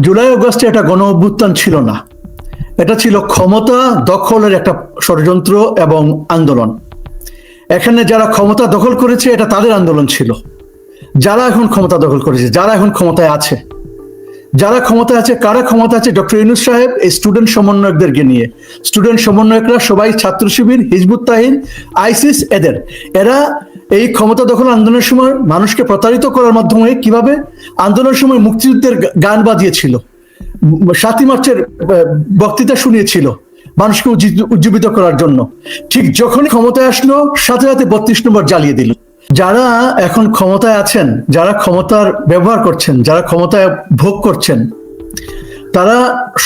জুলাই অগস্টে একটা গণ অভ্যুত্থান ছিল না। এটা ছিল ক্ষমতা দখলের একটা ষড়যন্ত্র এবং আন্দোলন। এখানে যারা ক্ষমতা দখল করেছে, এটা তাদের আন্দোলন ছিল। যারা এখন ক্ষমতা দখল করেছে, যারা এখন ক্ষমতায় আছে। যারা ক্ষমতা আছে, কারা ক্ষমতা আছে? ডক্টর ইউনুস সাহেব, এই স্টুডেন্ট সমন্বয়কদেরকে নিয়ে। স্টুডেন্ট সমন্বয়করা সবাই ছাত্র শিবির, হিজবুত তাহিন, আইসিস, এদের। এরা এই ক্ষমতা দখল আন্দোলনের সময় মানুষকে প্রতারিত করার মাধ্যমে কীভাবে? আন্দোলনের সময় মুক্তিযুদ্ধের গান বাজিয়েছিল সাতই মার্চের বক্তৃতা শুনিয়েছিল মানুষকে উজ্জীবিত করার জন্য। ঠিক যখনই ক্ষমতায় আসলো, সাথে সাথে বত্রিশ নম্বর জ্বালিয়ে দিল। যারা এখন ক্ষমতায় আছেন, যারা ক্ষমতার ব্যবহার করছেন, যারা ক্ষমতায় ভোগ করছেন, তারা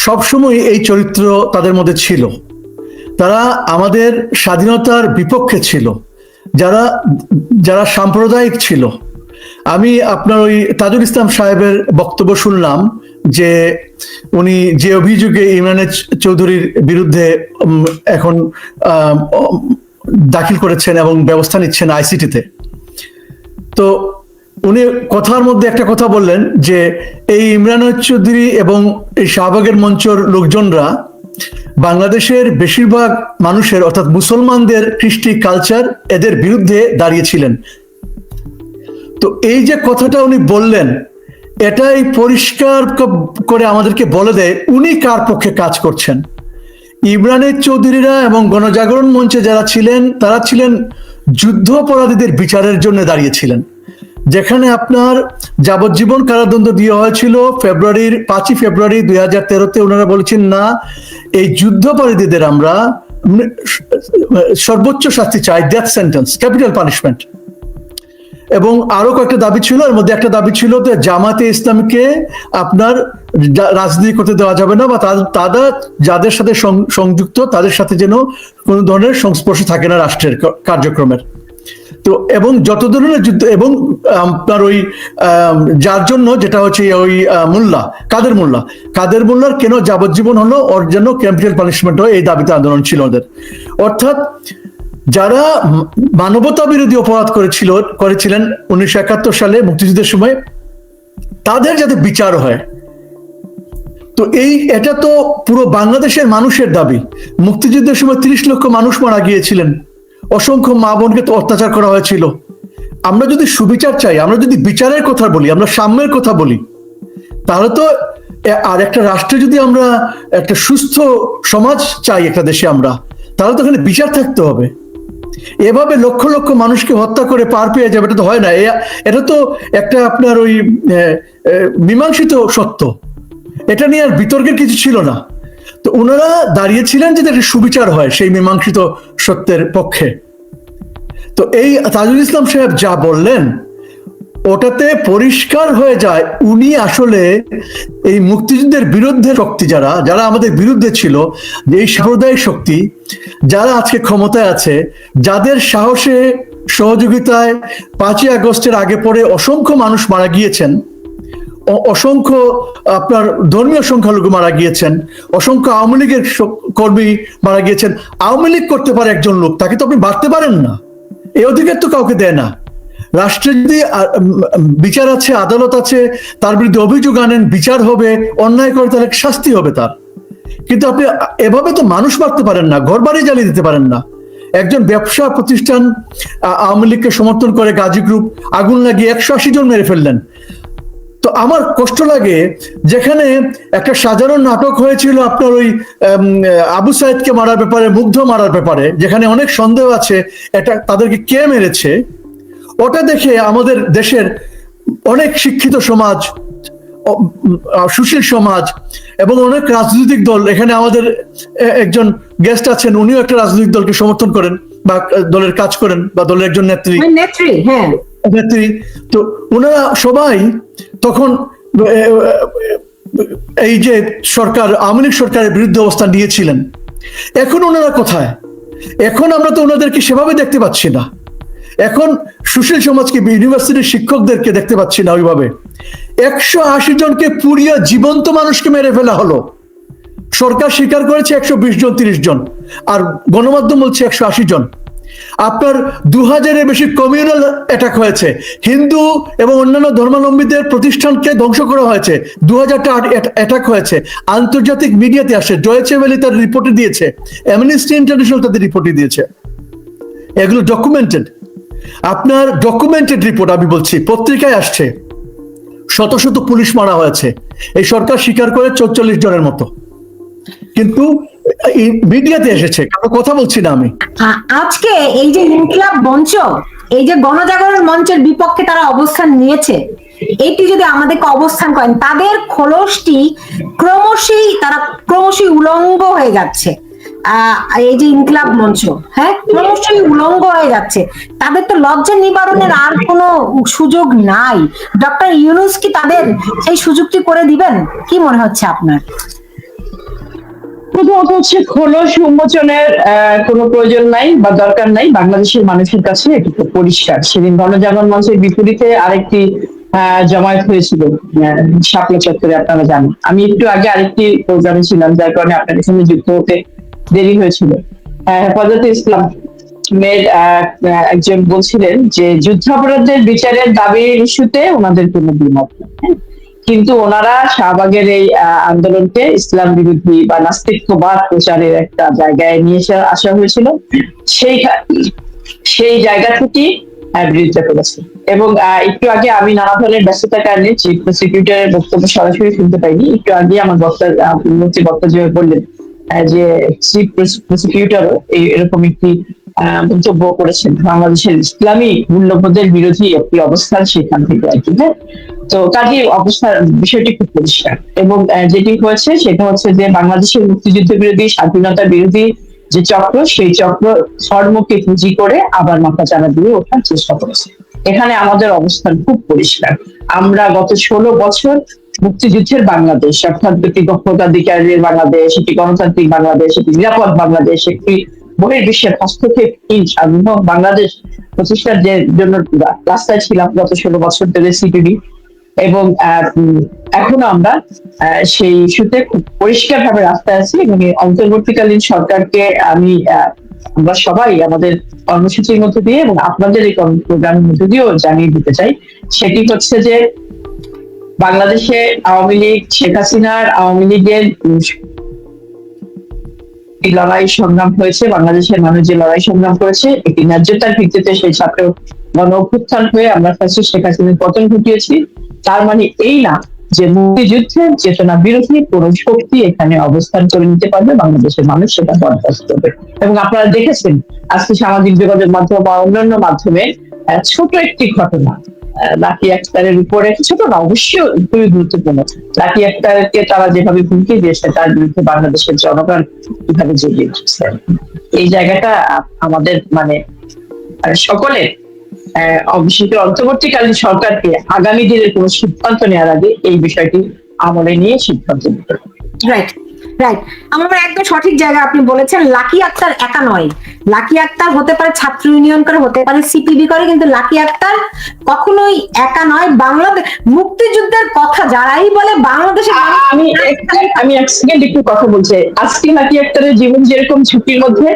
সবসময় এই চরিত্র তাদের মধ্যে ছিল। তারা আমাদের স্বাধীনতার বিপক্ষে ছিল। যারা যারা সাম্প্রদায়িক ছিল, আমি আপনার ওই তাজুল ইসলাম সাহেবের বক্তব্য শুনলাম যে উনি যে অভিযোগে ইমরানের চৌধুরীর বিরুদ্ধে এখন দাখিল করেছেন এবং ব্যবস্থা নিচ্ছেন আইসিটিতে। তো উনি কথার মধ্যে একটা কথা বললেন যে এই ইমরান চৌধুরী এবং এই শাহবাগের মঞ্চর লোকজনরা বাংলাদেশের বেশিরভাগ মানুষের, অর্থাৎ মুসলমানদের কৃষ্টি কালচার এদের বিরুদ্ধে দাঁড়িয়েছিলেন। তো এই যে কথাটা উনি বললেন, এটাই পরিষ্কার করে আমাদেরকে বলে দেয়, উনি কার পক্ষে কাজ করছেন? ইমরানের চৌধুরীরা এবং গণজাগরণ মঞ্চে যারা ছিলেন, তারা ছিলেন যুদ্ধ অপরাধীদের বিচারের জন্য দাঁড়িয়েছিলেন। যেখানে আপনার যাবজ্জীবন কারাদণ্ড দেওয়া হয়েছিল ফেব্রুয়ারির পাঁচই ফেব্রুয়ারি দুই হাজার তেরোতে। ওনারা বলেছেন, না, এই যুদ্ধ অপরাধীদের আমরা সর্বোচ্চ শাস্তি চাই ডেথ সেন্টেন্স ক্যাপিটাল পানিশমেন্ট এবং আরও কয়েকটা দাবি ছিল, এর মধ্যে একটা দাবি ছিল যে জামাতে ইসলামকে আপনার রাজনীতি করতে দেওয়া যাবে না বা তা- তারা যাদের সাথে সংযুক্ত, তাদের সাথে যেন কোনো ধরনের সংস্পর্শ থাকে না রাষ্ট্রের কার্যক্রমের। তো এবং যত ধরনের যুদ্ধ এবং আপনার ওই যার জন্য যেটা হচ্ছে ওই মোল্লা, কাদের মোল্লা, কাদের মোল্লার কেন যাবজ্জীবন হলো, ওর জন্য ক্যাপিটাল পানিশমেন্ট হয় এই দাবিতে আন্দোলন ছিল ওদের। অর্থাৎ যারা মানবতা বিরোধী অপরাধ করেছিল, করেছিলেন উনিশশো একাত্তর সালে মুক্তিযুদ্ধের সময়, তাদের যাতে বিচার হয়। তো এই, এটা তো পুরো বাংলাদেশের মানুষের দাবি। মুক্তিযুদ্ধের সময় তিরিশ লক্ষ মানুষ মারা গিয়েছিলেন। অসংখ্য মা বোনকে তো অত্যাচার করা হয়েছিল। আমরা যদি সুবিচার চাই, আমরা যদি বিচারের কথা বলি, আমরা সাম্যের কথা বলি, তাহলে তো আর একটা রাষ্ট্রে যদি আমরা একটা সুস্থ সমাজ চাই একটা দেশে আমরা, তাহলে তো এখানে বিচার থাকতে হবে। এভাবে লক্ষ লক্ষ মানুষকে হত্যা করে পার পেয়ে যাবে, এটা তো হয় না। এটা তো একটা আপনার ওই মীমাংসিত সত্য। এটা নিয়ে আর বিতর্কের কিছু ছিল না। তো ওনারা দাঁড়িয়েছিলেন যে একটা সুবিচার হয় সেই মীমাংসিত সত্যের পক্ষে। তো এই তাজুল ইসলাম সাহেব যা বললেন, ওটাতে পরিষ্কার হয়ে যায় উনি আসলে এই মুক্তিযুদ্ধের বিরুদ্ধে শক্তি যারা যারা আমাদের বিরুদ্ধে ছিল, যে এই সাম্প্রদায়িক শক্তি, যারা আজকে ক্ষমতায় আছে, যাদের সাহসে, সহযোগিতায় পাঁচই আগস্টের আগে পরে অসংখ্য মানুষ মারা গিয়েছেন অসংখ্য, আপনার ধর্মীয় সংখ্যালঘু মারা গিয়েছেন, অসংখ্য আওয়ামী লীগের কর্মী মারা গিয়েছেন, আওয়ামী লীগ করতে পারে একজন লোক, তাকে তো আপনি বাড়তে পারেন না। এই অধিকার তো কাউকে দেয় না। রাষ্ট্রের যদি বিচার আছে, আদালত আছে, তার বিরুদ্ধে অভিযোগ আনেন, বিচার হবে, অন্যায় করে তাহলে শাস্তি হবে তার। কিন্তু আপনি এভাবে তো মানুষ মারতে পারেন না ঘর বাড়ি জ্বালিয়ে দিতে পারেন না। একজন ব্যবসা প্রতিষ্ঠান আওয়ামী লীগকে সমর্থন করে গাজী গ্রুপ, আগুন লাগিয়ে একশো আশি জন মেরে ফেললেন। তো আমার কষ্ট লাগে যেখানে একটা সাধারণ নাটক হয়েছিল আপনার ওই আবু সাইদকে মারার ব্যাপারে, মুগ্ধ মারার ব্যাপারে, যেখানে অনেক সন্দেহ আছে এটা তাদেরকে কে মেরেছে? ওটা দেখে আমাদের দেশের অনেক শিক্ষিত সমাজ সুশীল সমাজ এবং অনেক রাজনৈতিক দল, এখানে আমাদের একজন গেস্ট আছেন, উনিও একটা রাজনৈতিক দলকে সমর্থন করেন বা দলের কাজ করেন বা দলের একজন নেত্রী। নেত্রী হ্যাঁ। নেত্রী, তো ওনারা সবাই তখন এই যে সরকার, আওয়ামী লীগ সরকারের বিরুদ্ধে অবস্থান নিয়েছিলেন। এখন ওনারা কোথায়? এখন আমরা তো ওনাদেরকে সেভাবে দেখতে পাচ্ছি না। এখন সুশীল সমাজকে, ইউনিভার্সিটির শিক্ষকদেরকে দেখতে পাচ্ছি না ওইভাবে। একশো আশি জনকে পুড়িয়ে জীবন্ত মানুষকে মেরে ফেলা হলো। সরকার স্বীকার করেছে একশো বিশ জন, তিরিশ জন, আর গণমাধ্যম বলছে একশো আশি জন। আপনার দু হাজারের বেশি কমিউনাল অ্যাটাক হয়েছে। হিন্দু এবং অন্যান্য ধর্মাবলম্বীদের প্রতিষ্ঠানকে ধ্বংস করা হয়েছে। দু হাজারটা অ্যাটাক হয়েছে। আন্তর্জাতিক মিডিয়াতে আসে। ডয়েচে ভ্যালি তার রিপোর্টে দিয়েছে। অ্যামনিস্টি ইন্টারন্যাশনাল তাদের রিপোর্টে দিয়েছে। এগুলো ডকুমেন্টেড আপনার ডকুমেন্টেড রিপোর্ট আমি বলছি, পত্রিকায় আসছে। শত শত পুলিশ মারা হয়েছে। এই সরকার স্বীকার করে চৌচল্লিশ জনের মতো। কিন্তু মিডিয়াতে এসেছে কারও কথা বলছি না আমি। আজকে এই যে ইনকিলাব মঞ্চ, এই যে গণজাগরণ মঞ্চের বিপক্ষে তারা অবস্থান নিয়েছে, এটি যদি আমাদেরকে অবস্থান করেন, তাদের খোলসটি ক্রমশই, তারা ক্রমশই উলঙ্গ হয়ে যাচ্ছে। এই যে ইনকিলাব মঞ্চ হ্যাঁ? ক্রমশই উলঙ্গ হয়ে যাচ্ছে। তাদের তো লজ্জা নিবারণের আর কোনো সুযোগ নাই। ডক্টর ইউনুস কি তাদের সেই সুযোগটি করে দিবেন? কি মনে হচ্ছে আপনার? প্রথমত হচ্ছে খোলস উন্মোচনের কোনো প্রয়োজন নাই বা দরকার নাই। বাংলাদেশের মানুষের কাছে এটি খুব পরিষ্কার। সেদিন গণজাগরণ মঞ্চের বিপরীতে আরেকটি জমায়েত হয়েছিল শাপলা চত্বরে, আপনারা জানেন। আমি একটু আগে আরেকটি প্রোগ্রামে ছিলাম, যার কারণে আপনাদের সঙ্গে যুক্ত হতে দেরি হয়েছিল। হেফাজতে ইসলাম মেয়ের একজন বলছিলেন যে, যুদ্ধাপরাধের বিচারের দাবির ইস্যুতে ওনাদের কোনো দ্বিমত নেই? কিন্তু ওনারা শাহবাগের এই আন্দোলনকে ইসলাম বিরোধী বা নাস্তিকবাদ প্রচারের একটা জায়গায় নিয়ে আসা- হয়েছিল। সেই সেই জায়গা আহ, বিরোধিতা করেছে। এবং একটু আগে আমি নানা ধরনের ব্যস্ততার কারণে চিফ প্রসিকিউটরের বক্তব্য সরাসরি শুনতে পাইনি। একটু আগে আমার বক্তা মন্ত্রী বক্তা যেভাবে বললেন যে চিফ প্রসিকিউটর এরকম একটি মন্তব্য করেছেন বাংলাদেশের ইসলামী মূল্যবোধের বিরোধী একটি অবস্থান সেখান থেকে আর কি হ্যাঁ? তো কাজে অবস্থা, বিষয়টি খুব পরিষ্কার। এবং যেটি হয়েছে সেটা হচ্ছে যে বাংলাদেশের মুক্তিযুদ্ধ বিরোধী, স্বাধীনতা বিরোধী যে চক্র, সেই চক্র ধর্মকে পুঁজি করে আবার মাথা চারা দিয়ে ওঠার চেষ্টা করেছে। এখানে আমাদের অবস্থান খুব পরিষ্কার। আমরা গত ষোলো বছর মুক্তিযুদ্ধের বাংলাদেশ, অর্থাৎ একটি ভোটাধিকারের বাংলাদেশ, একটি গণতান্ত্রিক বাংলাদেশ, একটি নিরাপদ বাংলাদেশ, একটি বহির্বিশ্বের হস্তক্ষেপহীন স্বাধীন বাংলাদেশ প্রতিষ্ঠার যে জন্য রাস্তায় ছিলাম গত ষোলো বছর ধরে সিপিবি এবং এখনও আমরা সেই ইস্যুতে খুব পরিষ্কার ভাবে রাস্তায় আছি এবং অন্তর্বর্তীকালীন সরকারকে আমি আমরা সবাই আমাদের কর্মসূচির মধ্যে দিয়ে এবং আপনাদের এই প্রোগ্রামের মধ্যে দিয়েও জানিয়ে দিতে চাই। সেটি হচ্ছে যে বাংলাদেশে আওয়ামী লীগ, শেখ হাসিনার আওয়ামী লীগের এই লড়াই সংগ্রাম হয়েছে, বাংলাদেশের মানুষ যে লড়াই সংগ্রাম করেছে, একটি ন্যায্যতার ভিত্তিতে সেই ছাত্র গণ অভ্যুত্থান হয়ে আমরা ফ্যাসিস্ট শেখ হাসিনার পতন ঘটিয়েছি। তার মানে এই না যে মুক্তিযুদ্ধের চেতনা বিরোধী কোন শক্তি এখানে অবস্থান করে নিতে পারবে, বাংলাদেশের মানুষ সেটা বরদাস্ত করবে। এবং আপনারা দেখেছেন, আজকে সামাজিক যোগাযোগ মাধ্যম বা অন্যান্য মাধ্যমে ছোট একটি ঘটনা লাকি আক্তারের উপরে ছোট না অবশ্যই খুবই গুরুত্বপূর্ণ। লাকি আক্তারকে তারা যেভাবে হুমকি দিয়েছে তার বিরুদ্ধে বাংলাদেশের জনগণ কীভাবে জেগে উঠেছে এই জায়গাটা আমাদের মানে আহ, সকলের করে অন্তর্বর্তীকালীন সরকারকে আগামী দিনের কোন সিদ্ধান্ত নেওয়ার আগে এই বিষয়টি আমলে নিয়ে সিদ্ধান্ত নিতে হবে। রাইট রাইট আমার একদম সঠিক জায়গা আপনি বলেছেন। লাকি আক্তার একা নয়। লাকি আক্তার হতে পারে ছাত্র ইউনিয়ন করে হতে পারে সিপিবি করে কিন্তু লাকি আক্তার কখনোই একা নয়। বাংলাদেশ মুক্তিযুদ্ধের কথা যারাই বলে বাংলাদেশে আমি আমি এক সেকেন্ড একটু কথা বলছি। আজকে নাকি একটা জীবন যেরকম ঝুঁকির মধ্যে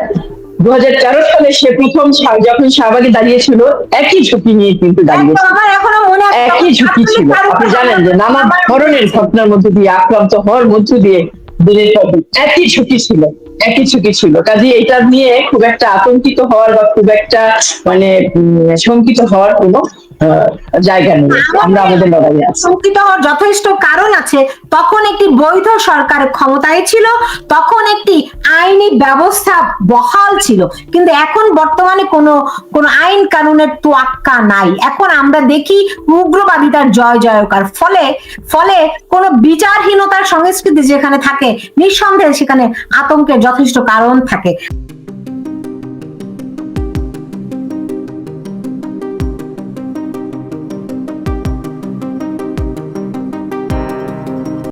দু হাজার তেরো সালে সে প্রথম যখন শাহবাগে দাঁড়িয়েছিল একই ঝুঁকি নিয়ে কিন্তু দাঁড়িয়েছিল মনে একই ঝুঁকি ছিল। আপনি জানেন যে নানা ধরনের ঘটনার মধ্যে দিয়ে আক্রান্ত হওয়ার মধ্য দিয়ে দিনের পর দিন একই ঝুঁকি ছিল, একই ঝুঁকি ছিল। কাজে এটা নিয়ে খুব একটা আতঙ্কিত হওয়ার বা খুব একটা মানে শঙ্কিত হওয়ার কোনো জায়গা আমরা আমাদের লড়াইয়ে আছি। শঙ্কিত হওয়ার যথেষ্ট কারণ আছে। তখন একটি বৈধ সরকার ক্ষমতায় ছিল তখন একটি আইনি ব্যবস্থা বহাল ছিল। কিন্তু এখন বর্তমানে কোনো কোনো আইন কানুনের তোয়াক্কা নাই। এখন আমরা দেখি উগ্রবাদিতার জয় জয়কার। ফলে ফলে কোনো বিচারহীনতার সংস্কৃতি যেখানে থাকে নিঃসন্দেহে সেখানে আতঙ্কের যথেষ্ট কারণ থাকে।